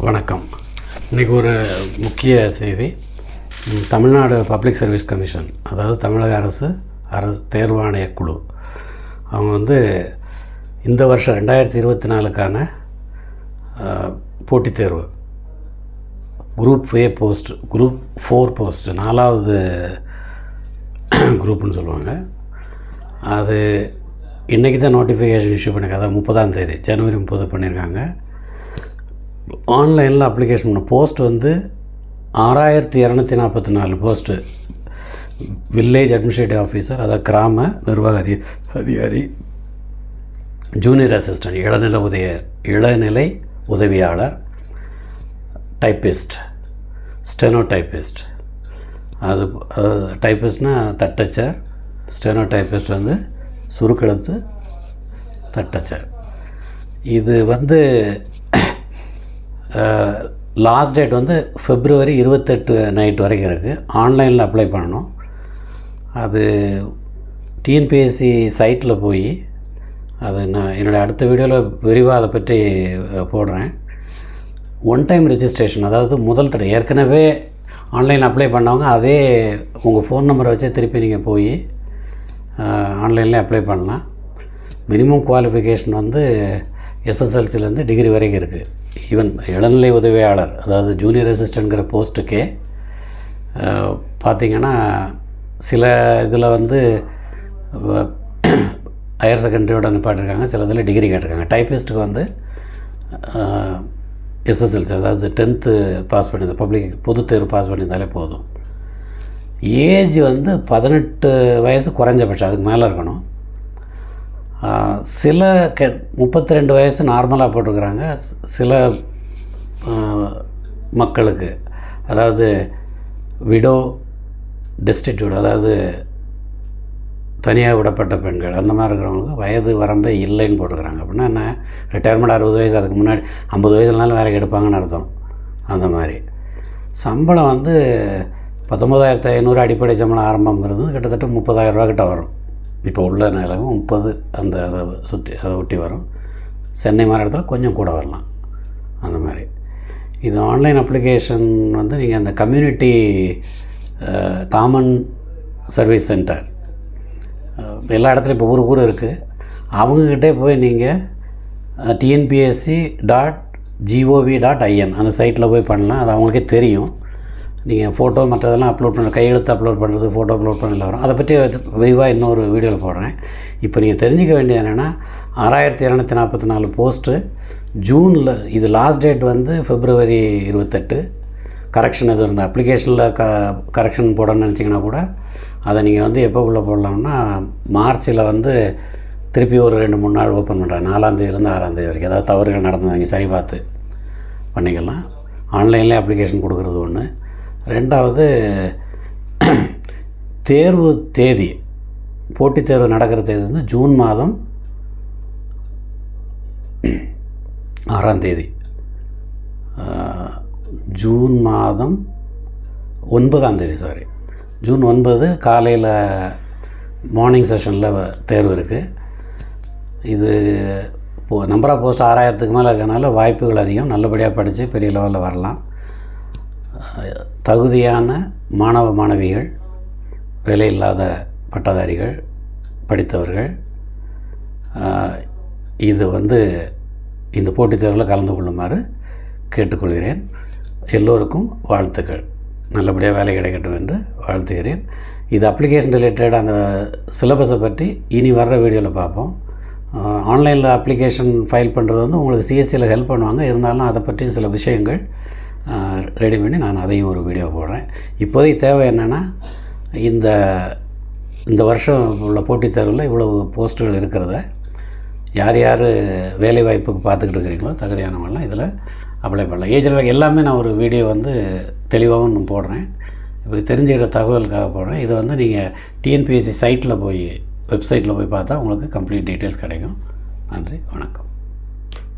வணக்கம். இன்றைக்கி ஒரு முக்கிய செய்தி. தமிழ்நாடு பப்ளிக் சர்வீஸ் கமிஷன் அதாவது தமிழக அரசு அரசு தேர்வாணைய குழு. அவங்க வந்து இந்த வருஷம் ரெண்டாயிரத்தி இருபத்தி நாலுக்கான போட்டித் தேர்வு. Group A post group four post நாலாவது குரூப்னு சொல்லுவாங்க. அது இன்றைக்கி தான் நோட்டிஃபிகேஷன் இஷ்யூ பண்ணியிருக்காங்க. அதாவது முப்பதாம் தேதி ஜனவரி முப்பது பண்ணியிருக்காங்க. ஆன்லைனில் அப்ளிகேஷன் பண்ண போஸ்ட் வந்து ஆறாயிரத்தி இரநூத்தி நாற்பத்தி நாலு போஸ்ட்டு வில்லேஜ் அட்மினிஸ்ட்ரேட்டிவ் ஆஃபீஸர் அதாவது கிராம நிர்வாக அதி அதிகாரி ஜூனியர் அசிஸ்டன்ட் இளநிலை உதய இளநிலை உதவியாளர் டைப்பிஸ்ட் ஸ்டெனோ டைப்பிஸ்ட் அது டைப்பிஸ்ட்னால் தட்டச்சர் ஸ்டெனோ டைப்பிஸ்ட் வந்து சுருக்கெழுத்து தட்டச்சர். இது வந்து லாஸ்ட் டேட் வந்து ஃபெப்ரவரி இருபத்தெட்டு நைட் வரைக்கும் இருக்குது ஆன்லைனில் அப்ளை பண்ணணும். அது டிஎன்பிஎஸ்சி சைட்டில் போய் அது நான் என்னுடைய அடுத்த வீடியோவில் விரிவாக அதை பற்றி போடுறேன். ஒன் டைம் ரிஜிஸ்ட்ரேஷன் அதாவது முதல் தடவை. ஏற்கனவே ஆன்லைன் அப்ளை பண்ணவங்க அதே உங்கள் ஃபோன் நம்பரை வச்சே திருப்பி நீங்கள் போய் ஆன்லைன்லேயே அப்ளை பண்ணலாம். மினிமம் குவாலிஃபிகேஷன் வந்து எஸ்எஸ்எல்சிலேருந்து டிகிரி வரைக்கும் இருக்குது ஈவன் இளநிலை உதவியாளர் அதாவது ஜூனியர் அசிஸ்டண்ட்ங்கிற போஸ்ட்டுக்கே பார்த்திங்கன்னா சில இதில் வந்து ஹையர் செகண்டரியோட நிப்பாட்டிருக்காங்க. சில இதில் டிகிரி கேட்டிருக்காங்க. டைப்பிஸ்ட்டுக்கு வந்து எஸ்எஸ்எல்சி அதாவது டென்த்து பாஸ் பண்ணி பப்ளிக் பொதுத் தேர்வு பாஸ் பண்ணியிருந்தாலே போதும். ஏஜ் வந்து பதினெட்டு வயசு குறைஞ்சபட்சம் அதுக்கு மேலே இருக்கணும். சில கெ முப்பத்தி ரெண்டு வயசு நார்மலாக போட்டிருக்கிறாங்க சில மக்களுக்கு. அதாவது விடோ டெஸ்டிடியூட் அதாவது தனியாக விடப்பட்ட பெண்கள் அந்த மாதிரி இருக்கிறவங்களுக்கு வயது வரம்பே இல்லைன்னு போட்டுக்கிறாங்க அப்படின்னா என்ன? ரிட்டையர்மெண்ட் அறுபது வயசு அதுக்கு முன்னாடி ஐம்பது வயசுலனாலும் வேலைக்கு எடுப்பாங்கன்னு அர்த்தம். அந்த மாதிரி. சம்பளம் வந்து பத்தொம்பதாயிரத்து ஐநூறு அடிப்படை சம்பளம் ஆரம்பங்கிறது கிட்டத்தட்ட முப்பதாயிரரூபா கிட்ட வரும். இப்போ உள்ள நிலவு முப்பது அந்த அதை சுற்றி அதை ஒட்டி வரும். சென்னை மாதிரி இடத்துல கொஞ்சம் கூட வரலாம். அந்த மாதிரி. இது ஆன்லைன் அப்ளிகேஷன் வந்து நீங்கள் அந்த கம்யூனிட்டி காமன் சர்வீஸ் சென்டர். எல்லா இடத்துலையும் இப்போ ஒரு ஊர் இருக்குது அவங்கக்கிட்டே போய் நீங்கள் TNPSC dot GOV dot IN அந்த சைட்டில் போய் பண்ணலாம். அது அவங்களுக்கே தெரியும். நீங்கள் ஃபோட்டோ மற்றதெல்லாம் அப்லோட் பண்ண கையெழுத்து அப்லோட் பண்ணுறது ஃபோட்டோ அப்லோட் பண்ணல வரும். அதை பற்றி விரிவாக இன்னொரு வீடியோவில் போடுறேன். இப்போ நீங்கள் தெரிஞ்சிக்க வேண்டியது என்னென்னா ஆறாயிரத்தி இரநூத்தி நாற்பத்தி நாலு போஸ்ட்டு ஜூனில் இது லாஸ்ட் டேட் வந்து ஃபிப்ரவரி இருபத்தெட்டு. கரெக்ஷன் எதுவும் இருந்தால் அப்ளிகேஷனில் க கரெக்ஷன் போடணும்னு நினச்சிங்கன்னா கூட அதை நீங்கள் வந்து எப்போக்குள்ளே போடலாம்னா மார்ச்சில் வந்து திருப்பி ஒரு ரெண்டு மூணு நாள் ஓப்பன் பண்ணுறாங்க நாலாந்தேதியிலேருந்து ஆறாந்தேதி வரைக்கும். ஏதாவது தவறுகள் நடந்தது நீங்கள் சரி பார்த்து பண்ணிக்கலாம் ஆன்லைன்லேயே அப்ளிகேஷன் கொடுக்குறது ரெண்டாவது தேர்வு தேதி போட்டித் தேர்வு நடக்கிற தேதி வந்து ஜூன் மாதம் ஆறாம் தேதி. ஜூன் மாதம் ஒன்பதாம் தேதி சாரி ஜூன் ஒன்பது காலையில் மார்னிங் செஷனில் தேர்வு இருக்குது இது இப்போது நம்பர் ஆஃப் போஸ்ட் ஆறாயிரத்துக்கு மேலே இருக்கிறனால வாய்ப்புகள் அதிகம். நல்லபடியாக படித்து பெரிய லெவலில் வரலாம். தகுதியான மாணவ மாணவிகள் வேலை இல்லாத பட்டதாரிகள் படித்தவர்கள் இது வந்து இந்த போட்டித் தேர்வில் கலந்து கொள்ளுமாறு கேட்டுக்கொள்கிறேன். எல்லோருக்கும் வாழ்த்துக்கள். நல்லபடியாக வேலை கிடைக்கட்டும் என்று வாழ்த்துகிறேன். இது அப்ளிகேஷன் ரிலேட்டட் அந்த சிலபஸை பற்றி இனி வர்ற வீடியோவில் பார்ப்போம். ஆன்லைனில் அப்ளிகேஷன் ஃபைல் பண்ணுறது வந்து உங்களுக்கு சிஎஸ்சியில் ஹெல்ப் பண்ணுவாங்க. இருந்தாலும் அதை பற்றி சில விஷயங்கள் ரெடி பண்ணி நான் அதையும் ஒரு வீடியோ போடுறேன். இப்போதைக்கு தேவை என்னென்னா இந்த இந்த வருஷம் உள்ள போட்டித் தேர்வில் இவ்வளவு போஸ்ட்டுகள் இருக்கிறத யார் யார் வேலை வாய்ப்புக்கு பார்த்துக்கிட்டு இருக்கிறீங்களோ தகுதியானவங்களாம் இதில் அப்ளை பண்ணலாம். ஏஜில் எல்லாமே நான் ஒரு வீடியோ வந்து தெளிவாகவும் நான் போடுறேன். இப்போ தெரிஞ்சுக்கிற தகவலுக்காக போடுறேன். இதை வந்து நீங்கள் டிஎன்பிஎஸ்சி சைட்டில் போய் வெப்சைட்டில் போய் பார்த்தா உங்களுக்கு கம்ப்ளீட் டீட்டெயில்ஸ் கிடைக்கும். நன்றி வணக்கம்.